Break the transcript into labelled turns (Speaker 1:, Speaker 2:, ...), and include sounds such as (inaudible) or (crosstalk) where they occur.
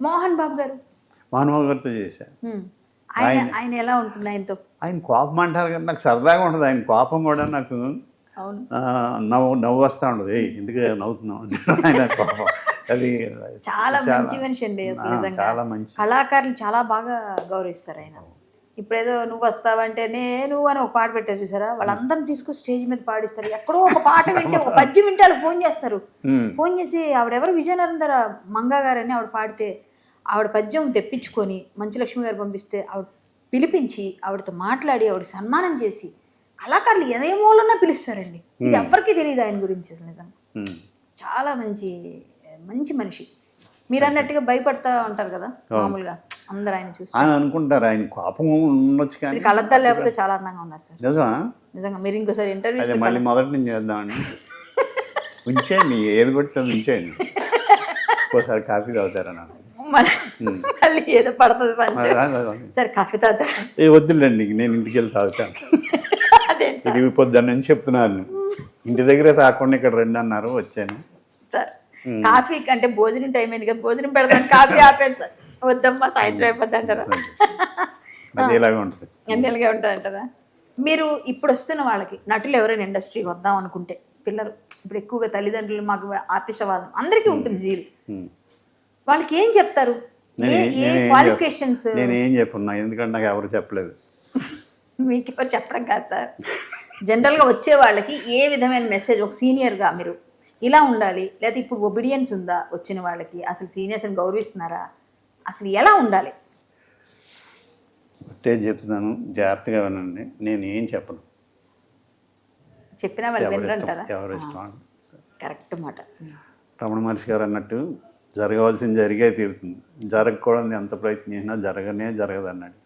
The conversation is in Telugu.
Speaker 1: మోహన్ బాబు గారు?
Speaker 2: మానవ గారితో చేశాను.
Speaker 1: ఆయన ఆయన. ఎలా ఉంటుంది ఆయనతో?
Speaker 2: ఆయన కోపం అంటారు కానీ నాకు సరదాగా ఉంటుంది. ఆయన కోపం కూడా నాకు నవ్వు నవ్వు వస్తూ ఉండదు ఎందుకు నవ్వుతున్నావు ఆయన కోపం. అది
Speaker 1: చాలా మంచి మనిషి అండి
Speaker 2: చాలా మంచి.
Speaker 1: కళాకారులు చాలా బాగా గౌరవిస్తారు ఆయన. ఇప్పుడేదో నువ్వు వస్తావంటే నేను అని ఒక పాట పెట్టారు చూసారా? వాళ్ళందరిని తీసుకొని స్టేజ్ మీద పాడిస్తారు. ఎక్కడో ఒక పాట వింటే ఒక పద్యం వింటే వాళ్ళు ఫోన్ చేస్తారు. ఫోన్ చేసి ఆవిడెవరు? విజయనగరం మంగా గారని ఆవిడ పాడితే ఆవిడ పద్యం తెప్పించుకొని మంచులక్ష్మి గారు పంపిస్తే ఆవిడ పిలిపించి ఆవిడతో మాట్లాడి ఆవిడ సన్మానం చేసి కళాకారులు ఏ మూలన్నా పిలుస్తారండి. ఇది ఎవరికీ తెలియదు ఆయన గురించి అసలు నిజంగా. చాలా మంచి మంచి మనిషి. మీరు అన్నట్టుగా భయపడతా ఉంటారు కదా మామూలుగా అందరు ఆయన చూసి
Speaker 2: ఆయన అనుకుంటారు ఆయన కోపం ఉండొచ్చు కానీ
Speaker 1: మీరు కళ్ళద్దాలు లేకపోతే చాలా అందంగా ఉన్నారు సార్.
Speaker 2: నిజమా?
Speaker 1: నిజంగా మీరు ఇంకోసారి ఇంటర్వ్యూ
Speaker 2: మళ్ళీ మొదటి నుంచి చేద్దామని ఉంచేయండి ఏది ఉంచేయండి. (laughs) ఒకసారి కాఫీ తాగుతారా నాకు?
Speaker 1: మళ్ళీ ఏదో పడుతుంది పంచ సరే కాఫీ తాత
Speaker 2: ఏ వద్దులేండి నేను ఇంటికి వెళ్ళి తాగుతాను
Speaker 1: అదే
Speaker 2: ఇది పొద్దున్న నుంచి చెప్తున్నాను ఇంటి దగ్గరే తాకుండా ఇక్కడ రండి అన్నారు వచ్చాను.
Speaker 1: సార్ కాఫీ అంటే భోజనం టైం అయింది కదా భోజనం పెడతాను కాఫీ ఆపాను సార్. వద్దమ్మా సాయంత్రం అయిపోద్ది అంటారా?
Speaker 2: ఇలాగే ఉంటుంది.
Speaker 1: ఎన్నెలుగా ఉంటారంటారా మీరు ఇప్పుడు వస్తున్న వాళ్ళకి నటులు ఎవరైనా ఇండస్ట్రీకి వద్దాం అనుకుంటే పిల్లలు ఇప్పుడు ఎక్కువగా తల్లిదండ్రులు మాకు ఆర్టిస్ట్ అవ్వాలి అందరికీ ఉంటుంది జీలు. వాళ్ళకి ఏం చెప్తారు క్వాలిఫికేషన్స్
Speaker 2: నేను ఏం చెప్పున్నా? ఎందుకంటే నాకు ఎవరు చెప్పలేదు.
Speaker 1: మీకు ఎవరు చెప్పడం కాదు సార్. జనరల్గా వచ్చే వాళ్ళకి ఏ విధమైన మెసేజ్ ఒక సీనియర్గా మీరు ఇలా ఉండాలి లేదా ఇప్పుడు ఒబిడియన్స్ ఉందా వచ్చిన వాళ్ళకి? అసలు సీనియర్స్ని గౌరవిస్తున్నారా? అసలు ఎలా ఉండాలి?
Speaker 2: ఒకటే చెప్తున్నాను జాగ్రత్తగా వినండి. నేను ఏం చెప్పను.
Speaker 1: చెప్పినా వాళ్ళు
Speaker 2: ఎవరు ఇష్టం?
Speaker 1: కరెక్ట్ మాట.
Speaker 2: రమణ మహర్షి గారు అన్నట్టు జరగవలసింది జరిగే తీరుతుంది. జరగకూడదు ఎంత ప్రయత్నం చేసినా జరగనే జరగదు అన్నాడు